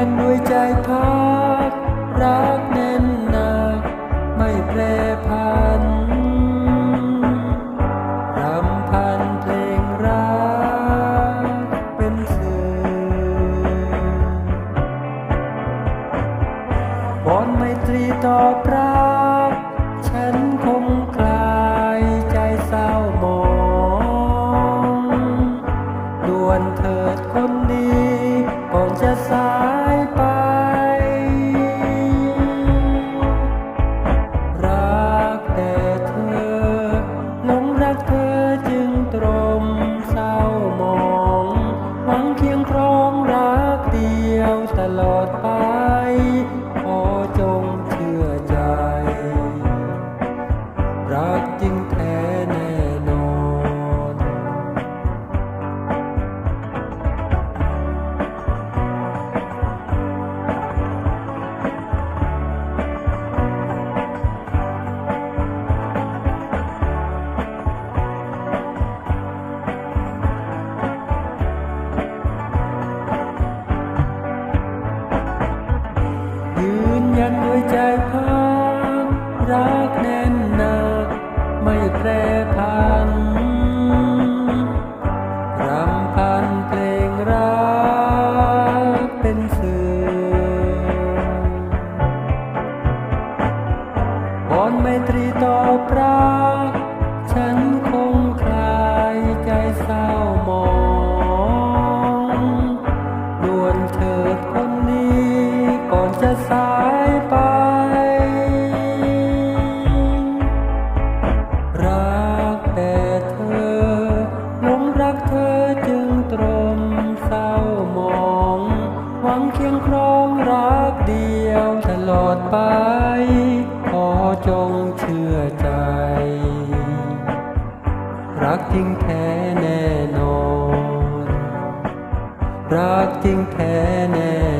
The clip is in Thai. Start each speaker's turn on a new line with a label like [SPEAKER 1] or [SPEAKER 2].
[SPEAKER 1] นยันด้วยใจพัก รักแน่นหนัก ไม่แปรพันรำพันเพลงรักเป็นสื่อบอนไมตรีตอบรับ ตลอดไป ขอจงเชื่อใจ รักจริง ยันด้วยใจพักรักแน่นหนักไม่แปรพันรำพันเพลงรักเป็นสื่อวอนไมตรีตอบรักฉันคงคลายใจเศร้าหมองดวนเถิดคนนี้ก่อนจะสา เคียงครองรักเดียวตลอดไป ขอจงเชื่อใจ รักจริงแท้แน่นอน รักจริงแท้แน่น